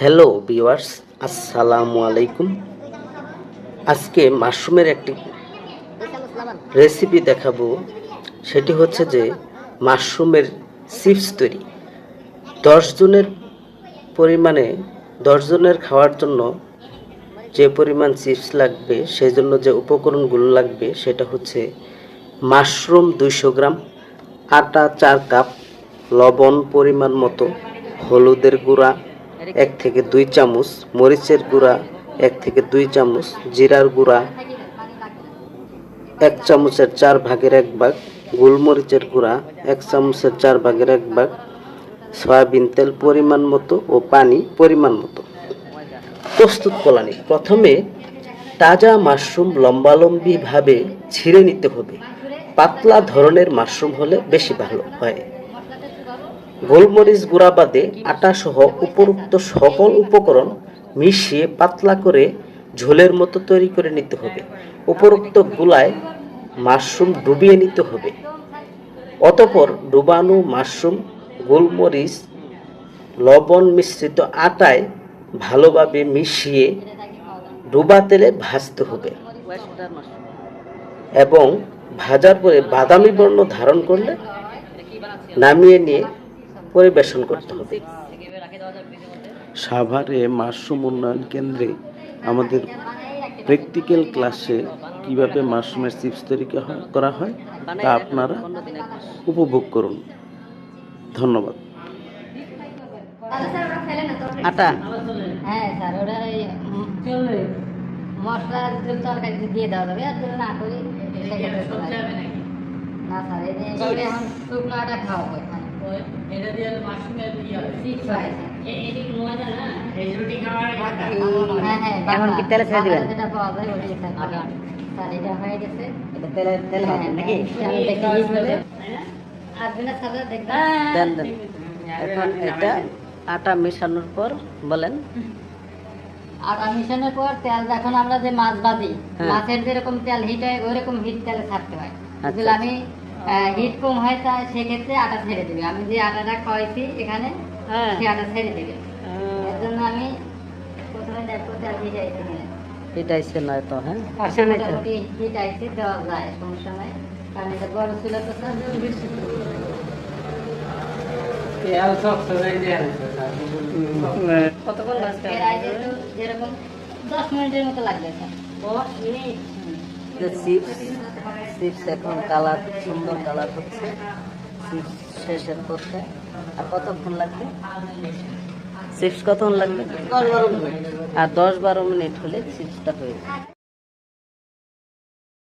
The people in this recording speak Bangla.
হ্যালো ভিউয়ার্স, আসসালামু আলাইকুম। আজকে মাশরুমের একটি রেসিপি দেখাবো। সেটি হচ্ছে যে মাশরুমের চিপস তৈরি। জনের পরিমাণে জনের খাওয়ার জন্য যে পরিমাণ চিপস লাগবে, সেই জন্য যে উপকরণগুলো লাগবে, সেটা হচ্ছে মাশরুম দুইশো গ্রাম, আটা চার কাপ, লবণ পরিমাণ মতো, হলুদের গুঁড়া এক থেকে দুই চামচ মরিচের গুঁড়া, এক থেকে দুই চামচ জিরার গুঁড়া, এক চামচের চার ভাগের এক ভাগ গোলমরিচের গুঁড়া, এক চামচের চার ভাগের এক ভাগ সয়াবিন তেল পরিমাণ মতো ও পানি পরিমাণ মতো। প্রস্তুত কলানি, প্রথমে তাজা মাশরুম লম্বালম্বিভাবে ছিঁড়ে নিতে হবে। পাতলা ধরনের মাশরুম হলে বেশি ভালো হয়। গোলমরিচ গুঁড়া বাদে আটা সহ উপরোক্ত সকল উপকরণ মিশিয়ে পাতলা করে ঝোলের মতো তৈরি করে নিতে হবে। উপরোক্ত গুলায় মাশরুম ডুবিয়ে নিতে হবে। অতপর ডুবানো মাশরুম, গোলমরিচ, লবণ মিশ্রিত আটায় ভালোভাবে মিশিয়ে ডুবা তেলে ভাজতে হবে এবং ভাজার পরে বাদামি বর্ণ ধারণ করলে নামিয়ে নিয়ে পরিবেশন করতে হবে। সাভারে মাশরুম উন্নয়ন কেন্দ্রে আমাদের প্র্যাকটিক্যাল ক্লাসে কীভাবে মাশরুমের চিপস তৈরি করা হয় তা আপনারা উপভোগ করুন। ধন্যবাদ। আটা? হ্যাঁ স্যার ওটা মশলা যদি তরকারিতে দিয়ে দেওয়া যাবে আর না করি সেক্ষেত্রে তো আটা হ্যাঁ হ্যাঁ এখন কি তেলে ছেড়ে দিবেন? পাওয়া যায় এটা হয়ে গেছে। এটা তেলে তেল হবে নাকি? আমি দেখি হিট হলে আসবে না স্যার দেখবেন দেন দেন। এখন এটা আটা মেশানোর পর বলেন। আর মিশনের পর তেল যখন আমরা যে মাছ ভাজি হ্যাঁ। মাছের যেরকম তেল হিট হয় ওইরকম হিট তেলে ছাড়তে হয়। আচ্ছা। আমি? হিট কম হয় তা সেক্ষেত্রে আটা ছেড়ে দিবে। আমি যে আটাটা খাওয়াইছি এখানে হ্যাঁ। সে আটা ছেড়ে দিবে। এর জন্য আমি প্রথমে দেখব তেল হিট নয় তো। হ্যাঁ হিট দেওয়া যায় সমস্যা নাই কারণ এটা বড় ছিল তো স্যার কতক্ষণ আগে যেরকম দশ মিনিটের মতো লাগবে স্যার দশ মিনিট চিপস চিপস এখন কালার সুন্দর কালার হচ্ছে চিপস শেষের করতে আর কতক্ষণ লাগবে? চিপস কতক্ষণ লাগবে? দশ বারো মিনিট। আর দশ বারো মিনিট হলে চিপসটা হয়ে যাবে।